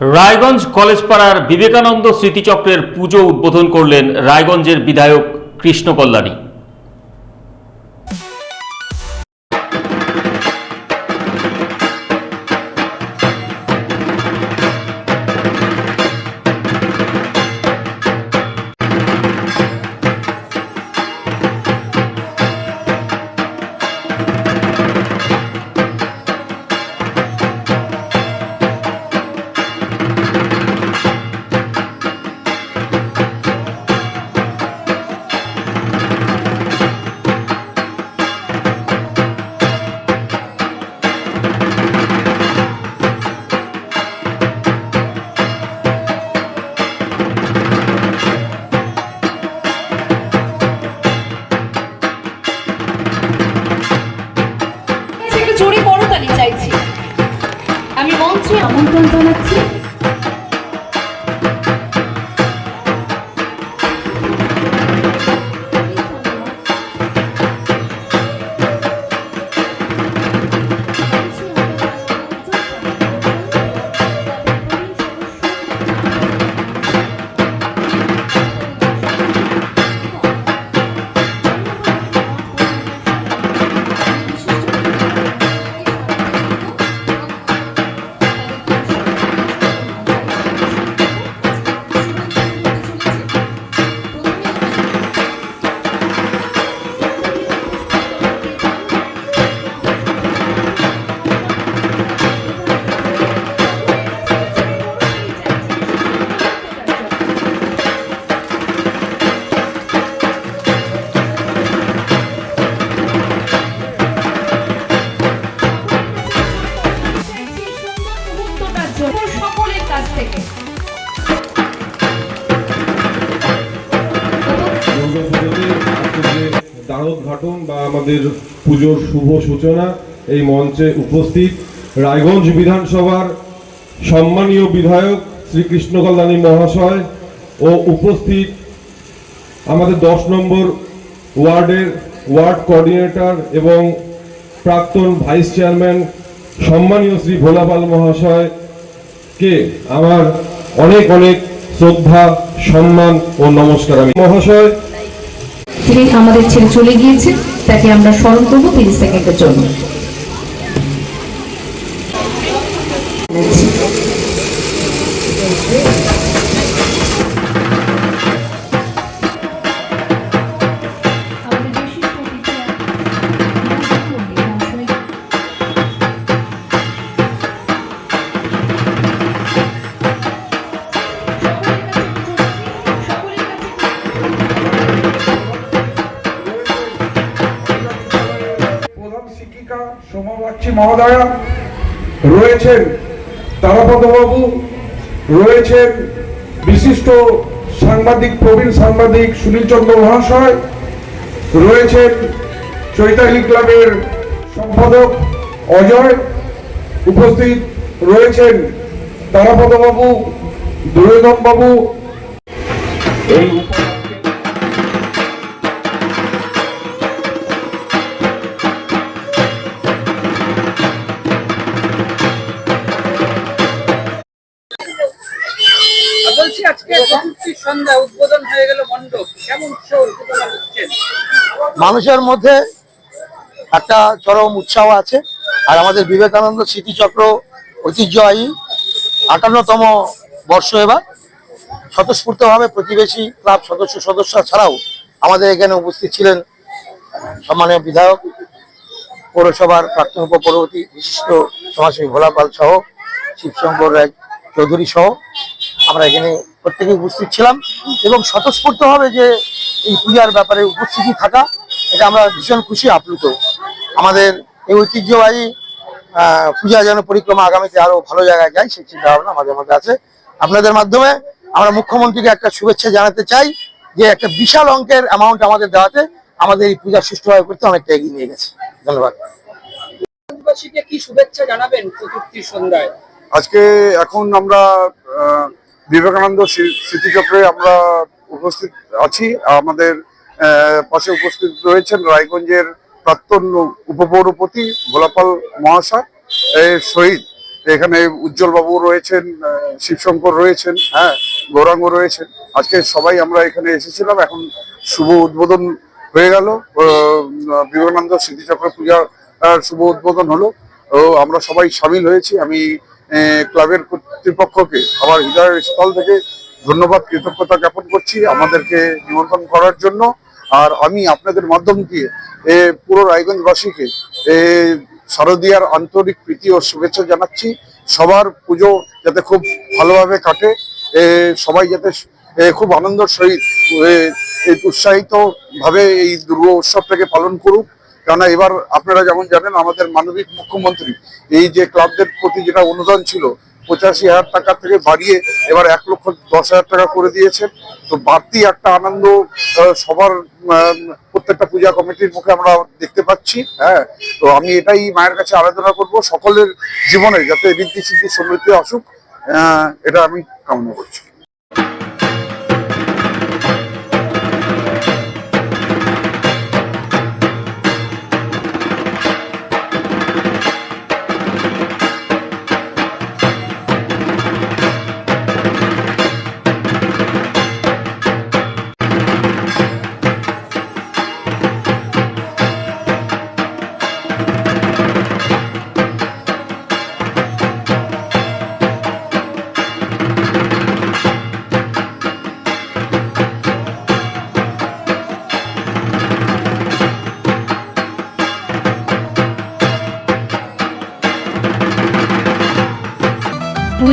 Raiganj college পাড়ার বিবেকানন্দ স্মৃতিচক্রের পুজো উদ্বোধন করলেন রায়গঞ্জের বিধায়ক কৃষ্ণ কল্যাণী থেকে। যে দ্বারোদ্ঘাটন বা আমাদের পুজোর শুভ সূচনা এই মঞ্চে উপস্থিত রায়গঞ্জ বিধানসভার সম্মানীয় বিধায়ক শ্রীকৃষ্ণ কল্যাণী মহাশয় ও উপস্থিত আমাদের দশ নম্বর ওয়ার্ডের ওয়ার্ড কোঅর্ডিনেটর এবং প্রাক্তন ভাইস চেয়ারম্যান সম্মানীয় শ্রী ভোলাপাল মহাশয় কে আমার অনেক অনেক শ্রদ্ধা, সম্মান ও নমস্কার আমি। মহাশয় তিনি আমাদের ছেড়ে চলে গিয়েছে, তাকে আমরা স্মরণ করব তিরিশ সেকেন্ডের জন্য। মহোদয়া, রয়েছেন তারাপদবাবু, রয়েছেন বিশিষ্ট সাংবাদিক, প্রবীণ সাংবাদিক সুনীল চন্দ্র মহাশয়, রয়েছেন চৈতালি ক্লাবের সম্পাদক অজয়, উপস্থিত রয়েছেন তারাপদবাবু দুর্গম বাবু এই মানুষের মধ্যে একটা চরম উৎসাহ আছে। আর আমাদের বিবেকানন্দ স্মৃতিচক্র ঐতিহ্যবাহী আটান্নতম বর্ষ এবার। স্বতঃস্ফূর্তভাবে প্রতিবেশী ক্লাব সদস্য সদস্য ছাড়াও আমাদের এখানে উপস্থিত ছিলেন সম্মানীয় বিধায়ক, পৌরসভার প্রাক্তন উপপরবর্তী বিশিষ্ট সমাজসেবী ভোলাপাল সহ, শিবশঙ্কর রায় চৌধুরী সহ আমরা এখানে প্রত্যেকে উপস্থিত ছিলাম। এবং স্বতঃস্ফূর্তভাবে যে এই পূজার ব্যাপারে উপস্থিতি থাকা এটা আমরা ভীষণ খুশি আপ্লুত। আমাদের এই ঐতিহ্যবাহী পূজা যেন পরিক্রমা আগামীতে আরও ভালো জায়গায় যায় সেই চিন্তা ভাবনা আমাদের মধ্যে আছে। আপনাদের মাধ্যমে আমরা মুখ্যমন্ত্রীকে একটা শুভেচ্ছা জানাতে চাই যে একটা বিশাল অঙ্কের অ্যামাউন্ট আমাদের দেওয়াতে আমাদের এই পূজা সুষ্ঠুভাবে করতে অনেকটা এগিয়ে নিয়ে গেছে। ধন্যবাদ। কি শুভেচ্ছা জানাবেন সন্ধ্যায়? আজকে এখন আমরা আহ, বিবেকানন্দ স্মৃতিচক্রে আমরা উপস্থিত আছি। আমাদের পাশে উপস্থিত রয়েছেন রায়গঞ্জের প্রাক্তন উপপৌরপতি ভোলাপাল মহাশয়, এর সহিত এখানে উজ্জ্বল বাবু রয়েছেন শিবশঙ্কর রয়েছেন হ্যাঁ গৌরাঙ্গ রয়েছেন। আজকে সবাই আমরা এখানে এসেছিলাম, এখন শুভ উদ্বোধন হয়ে গেল। বিবেকানন্দ স্মৃতিচক্র পূজা শুভ উদ্বোধন হলো। ও, আমরা সবাই সামিল হয়েছি। আমি ক্লাবের কর্তৃপক্ষকে আমার হৃদয়ের স্থল থেকে ধন্যবাদ, কৃতজ্ঞতা জ্ঞাপন করছি। আমাদেরকে নিমন্ত্রণ করার জন্য আর আমি আপনাদের মাধ্যম দিয়ে এ, পুরো রায়গঞ্জবাসীকে এ, শারদীয়ার আন্তরিক প্রীতি ও শুভেচ্ছা জানাচ্ছি। সবার পুজো যাতে খুব ভালোভাবে কাটে এ, সবাই যাতে খুব আনন্দের সহিত উৎসাহিতভাবে এই উৎসাহিত ভাবে এই দুর্গা উৎসবটাকে পালন করুক। কেননা এবার আপনারা যেমন জানেন, আমাদের মানবিক মুখ্যমন্ত্রী, এই যে ক্লাবদের প্রতি যেটা অনুদান ছিল, পঁচাশি হাজার টাকা থেকে বাড়িয়ে এবার এক লক্ষ দশ হাজার টাকা করে দিয়েছেন। তো বাড়তি একটা আনন্দ সবার প্রত্যেকটা পূজা কমিটির মুখে আমরা দেখতে পাচ্ছি হ্যাঁ। তো আমি এটাই মায়ের কাছে আরাধনা করব, সকলের জীবনে যাতে ঋদ্ধি সিদ্ধি সমৃদ্ধি আসুক এটা আমি কামনা করছি।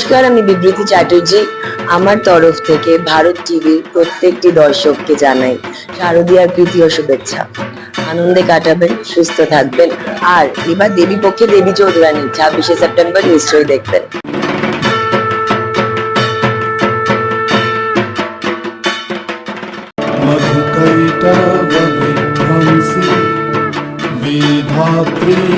নমস্কার, আমি বিবৃতি চ্যাটার্জি। আমার তরফ থেকে ভারত টিভির প্রত্যেকটি দর্শককে জানাই শারদীয়ার প্রীতীয় শুভেচ্ছা। আনন্দে কাটাবেন, সুস্থ থাকবেন। আর এবার দেবী পক্ষে দেবী চৌধুরানী, ছাব্বিশে সেপ্টেম্বর নিশ্চয়ই দেখবেন। মধুকৈটা বিধাত্রী